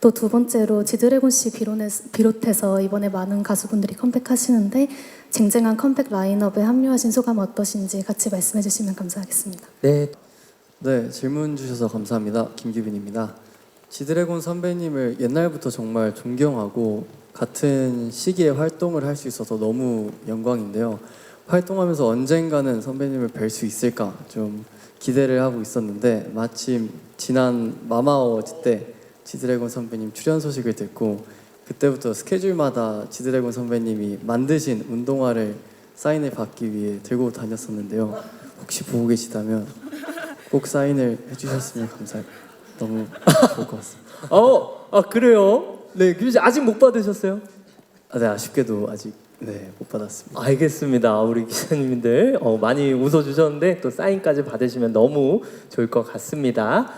또 두 번째로 지드래곤 씨 비롯해- 비롯해서 이번에 많은 가수분들이 컴백하시는데 쟁쟁한 컴백 라인업에 합류하신 소감 어떠신지 같이 말씀해 주시면 감사하겠습니다. 네, 네, 질문 주셔서 감사합니다. 김규빈입니다. 지드래곤 선배님을 옛날부터 정말 존경하고 같은 시기에 활동을 할 수 있어서 너무 영광인데요. 활동하면서 언젠가는 선배님을 뵐 수 있을까 좀 기대를 하고 있었는데 마침 지난 마마어워즈 때 지드래곤 선배님 출연 소식을 듣고 그때부터 스케줄마다 지드래곤 선배님이 만드신 운동화를 사인을 받기 위해 들고 다녔었는데요. 혹시 보고 계시다면 꼭 사인을 해주셨으면 감사해요. 너무 좋을 것 같습니다. 어, 아 그래요? 네, 규빈 씨 아직 못 받으셨어요? 아, 네 아쉽게도 아직 네 못 받았습니다. 알겠습니다. 우리 기자님들 어, 많이 웃어주셨는데 또 사인까지 받으시면 너무 좋을 것 같습니다.